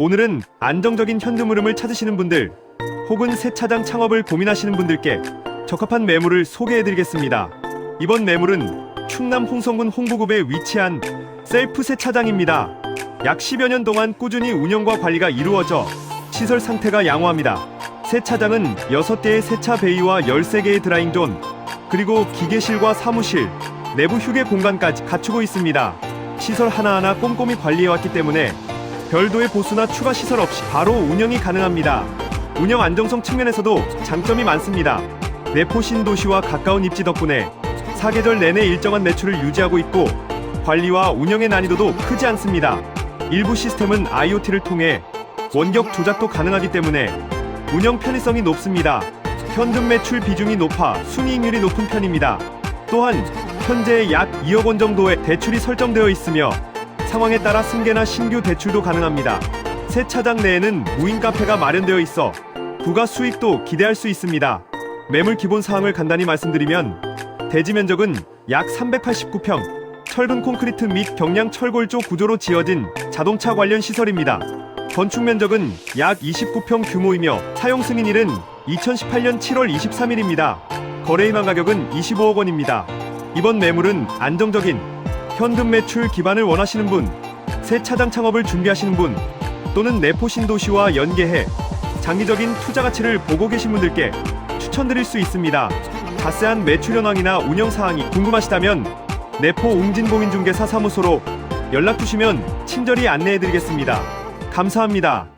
오늘은 안정적인 현금 흐름을 찾으시는 분들 혹은 세차장 창업을 고민하시는 분들께 적합한 매물을 소개해드리겠습니다. 이번 매물은 충남 홍성군 홍보급에 위치한 셀프 세차장입니다. 약 10여 년 동안 꾸준히 운영과 관리가 이루어져 시설 상태가 양호합니다. 세차장은 6대의 세차 베이와 13개의 드라잉존, 그리고 기계실과 사무실, 내부 휴게 공간까지 갖추고 있습니다. 시설 하나하나 꼼꼼히 관리해왔기 때문에 별도의 보수나 추가 시설 없이 바로 운영이 가능합니다. 운영 안정성 측면에서도 장점이 많습니다. 내포 신도시와 가까운 입지 덕분에 사계절 내내 일정한 매출을 유지하고 있고 관리와 운영의 난이도도 크지 않습니다. 일부 시스템은 IoT를 통해 원격 조작도 가능하기 때문에 운영 편의성이 높습니다. 현금 매출 비중이 높아 순이익률이 높은 편입니다. 또한 현재 약 2억 원 정도의 대출이 설정되어 있으며 상황에 따라 승계나 신규 대출도 가능합니다. 세차장 내에는 무인 카페가 마련되어 있어 부가 수익도 기대할 수 있습니다. 매물 기본 사항을 간단히 말씀드리면 대지 면적은 약 389평, 철근 콘크리트 및 경량 철골조 구조로 지어진 자동차 관련 시설입니다. 건축 면적은 약 29평 규모이며 사용 승인일은 2018년 7월 23일입니다. 거래 희망 가격은 25억 원입니다. 이번 매물은 안정적인 현금 매출 기반을 원하시는 분, 세차장 창업을 준비하시는 분, 또는 내포 신도시와 연계해 장기적인 투자 가치를 보고 계신 분들께 추천드릴 수 있습니다. 자세한 매출 현황이나 운영 사항이 궁금하시다면 내포 웅진공인중개사 사무소로 연락 주시면 친절히 안내해 드리겠습니다. 감사합니다.